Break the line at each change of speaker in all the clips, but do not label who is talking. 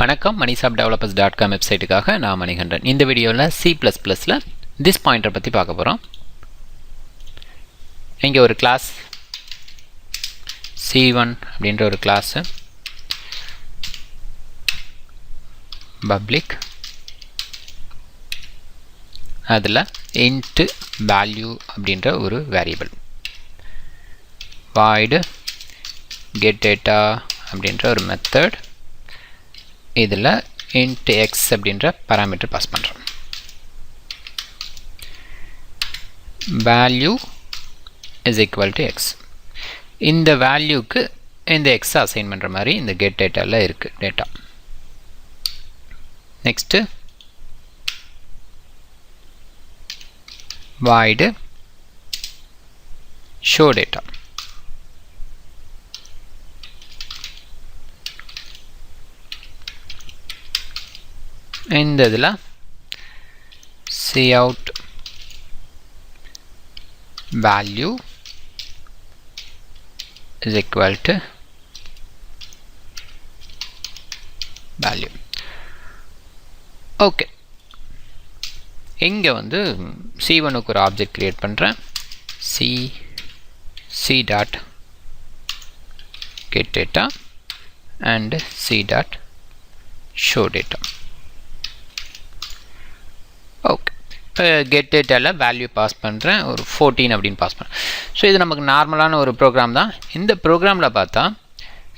வணக்கம். மணிசாப் developers dot com வெப்சைட்டுக்காக நான் மணிகண்டன். இந்த வீடியோவில் சி ப்ளஸ் ப்ளஸில் திஸ் பாயிண்டரை பற்றி பார்க்க போகிறோம் இங்கே ஒரு கிளாஸ் சி ஒன் அப்படின்ற ஒரு கிளாஸு பப்ளிக் அதில் இன்ட்டு வேல்யூ அப்படின்ற ஒரு வேரியபிள் வாய்டு கெட் டேட்டா அப்படின்ற ஒரு மெத்தட் இதில் இன்ட் எக்ஸ் அப்படின்ற பேராமீட்டர் பாஸ் பண்ணுறோம் value is equal to X இந்த வேல்யூக்கு இந்த எக்ஸை அசைன் பண்ணுற மாதிரி இந்த கெட் டேட்டாவில் இருக்குது data next void show data இந்த இதில் C out value is equal to value. Okay இங்கே வந்து சி ஒனுக்கு ஒரு ஆப்ஜெக்ட் க்ரியேட் பண்ணுறேன் C C dot get data and C dot show data okay இப்போ கெட் டேட்டாவில் வேல்யூ பாஸ் பண்ணுறேன் ஒரு ஃபோர்டீன் அப்படின்னு பாஸ் பண்ணுறேன் ஸோ இது நமக்கு நார்மலான ஒரு ப்ரோக்ராம் தான். இந்த ப்ரோக்ராமில் பார்த்தா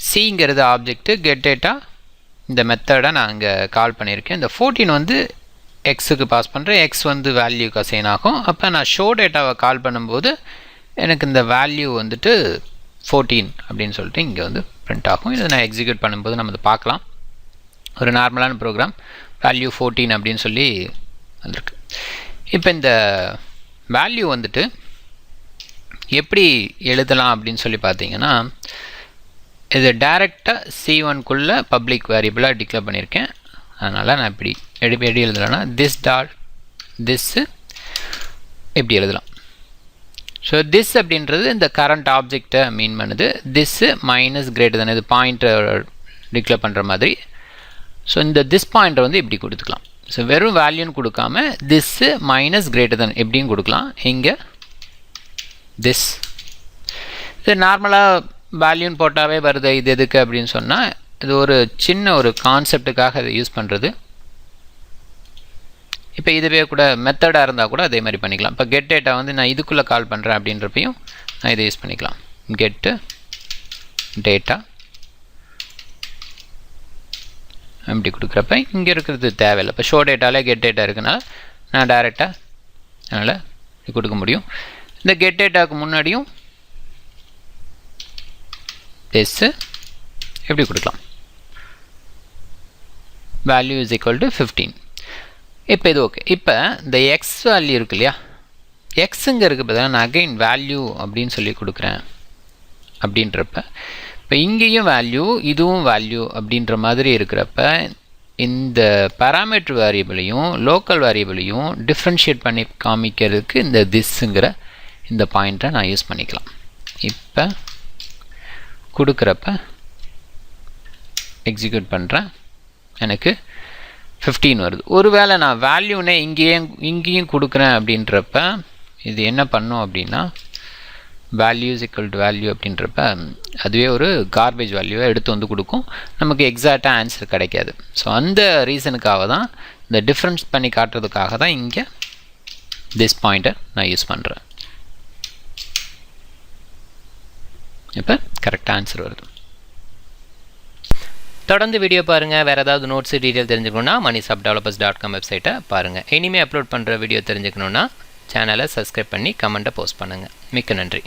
சிங்கிறது ஆப்ஜெக்ட்டு கெட் டேட்டா இந்த மெத்தடை நான் இங்கே கால் பண்ணியிருக்கேன். இந்த ஃபோர்டீன் வந்து எக்ஸுக்கு பாஸ் பண்ணுறேன் எக்ஸ் வந்து வேல்யூக்கு அசைன் ஆகும். அப்போ நான் ஷோ டேட்டாவை கால் பண்ணும்போது எனக்கு இந்த வேல்யூ வந்துட்டு ஃபோர்டீன் அப்படின்னு சொல்லிட்டு இங்கே வந்து பிரிண்ட் ஆகும். இதை நான் எக்ஸிக்யூட் பண்ணும்போது நம்ம இதை பார்க்கலாம். ஒரு நார்மலான ப்ரோக்ராம் வேல்யூ ஃபோர்டீன் அப்படின்னு சொல்லி வந்திருக்கு. இப்போ இந்த வேல்யூ வந்துட்டு எப்படி எழுதலாம் அப்படின்னு சொல்லி பார்த்தீங்கன்னா இது டைரெக்டாக சி ஒன்குள்ளே பப்ளிக் வேரியபிளாக டிக்ளேர் பண்ணியிருக்கேன். அதனால் நான் இப்படி எடி எப்படி எழுதலாம்னா திஸ் டால் திஸ்ஸு எப்படி எழுதலாம். ஸோ திஸ் அப்படின்றது இந்த கரண்ட் ஆப்ஜெக்டை மீன் பண்ணுது. திஸ்ஸு மைனஸ் கிரேட்டர் தானே இது பாயிண்ட்டை டிக்ளேர் பண்ணுற மாதிரி. ஸோ இந்த திஸ் பாயிண்ட்டை வந்து இப்படி கொடுத்துக்கலாம். ஸோ வெறும் வேல்யூன்னு கொடுக்காம திஸ்ஸு மைனஸ் கிரேட்டர் தன் எப்படின்னு கொடுக்கலாம். இங்கே திஸ் இது நார்மலாக வேல்யூன்னு போட்டாவே வருது இது எதுக்கு அப்படின்னு சொன்னால் இது ஒரு சின்ன ஒரு கான்செப்டுக்காக இதை யூஸ் பண்ணுறது இப்போ இதுவே கூட மெத்தடாக இருந்தால் கூட அதே மாதிரி பண்ணிக்கலாம். இப்போ கெட் டேட்டா வந்து நான் இதுக்குள்ளே கால் பண்ணுறேன் அப்படின்றப்பையும் நான் இதை யூஸ் பண்ணிக்கலாம். கெட்டு டேட்டா அப்படி கொடுக்குறப்ப இங்கே இருக்கிறது தேவையில்லை. இப்போ ஷோ டேட்டாவில் கெட் டேட்டா இருக்குனால நான் டைரெக்டாக அதனால் இது கொடுக்க முடியும். இந்த கெட் டேட்டாவுக்கு முன்னாடியும் எஸ்ஸு எப்படி கொடுக்கலாம்? Value is equal to fifteen இப்போ இது ஓகே இப்போ இந்த எக்ஸ் வேல்யூ இருக்கு இல்லையா? எக்ஸுங்க இருக்குது பார்த்தா நான் அகைன் வேல்யூ அப்படின்னு சொல்லி கொடுக்குறேன். அப்படின்றப்ப இப்போ இங்கேயும் வேல்யூ இதுவும் வேல்யூ அப்படின்ற மாதிரி இருக்கிறப்ப இந்த பேராமீட்டர் வேரியபிளையும் லோக்கல் வேரியபிளையும் டிஃப்ரென்ஷியேட் பண்ணி காமிக்கிறதுக்கு இந்த திஸ்ஸுங்கிற இந்த பாயிண்ட்டை நான் யூஸ் பண்ணிக்கலாம். இப்போ கொடுக்குறப்ப எக்ஸிக்யூட் பண்ணுறேன் எனக்கு ஃபிஃப்டீன் வருது. ஒருவேளை நான் வேல்யூனே இங்கேயும் இங்கேயும் கொடுக்குறேன் அப்படின்றப்ப இது என்ன பண்ணும் அப்படின்னா வேல்யூஸ் ஈக்குவல் டு வேல்யூ அப்படின்றப்ப அதுவே ஒரு கார்பேஜ் வேல்யூவை எடுத்து வந்து கொடுக்கும். நமக்கு எக்ஸாக்டாக ஆன்சர் கிடைக்காது. ஸோ அந்த ரீசனுக்காக தான் இந்த டிஃப்ரென்ஸ் பண்ணி காட்டுறதுக்காக தான் இங்கே திஸ் பாயிண்ட்டை நான் யூஸ் பண்ணுறேன் இப்போ கரெக்டாக ஆன்சர் வருது. தொடர்ந்து வீடியோ பாருங்கள் வேறு ஏதாவது நோட்ஸ் டீட்டெயில் தெரிஞ்சுக்கணுன்னா Mani sap developers dot com வெப்சைட்டை பாருங்கள் இனிமேல் அப்லோட் பண்ணுற வீடியோ தெரிஞ்சுக்கணுன்னா சேனலை சப்ஸ்கிரைப் பண்ணி கமெண்ட்டை போஸ்ட் பண்ணுங்கள் மிக்க நன்றி.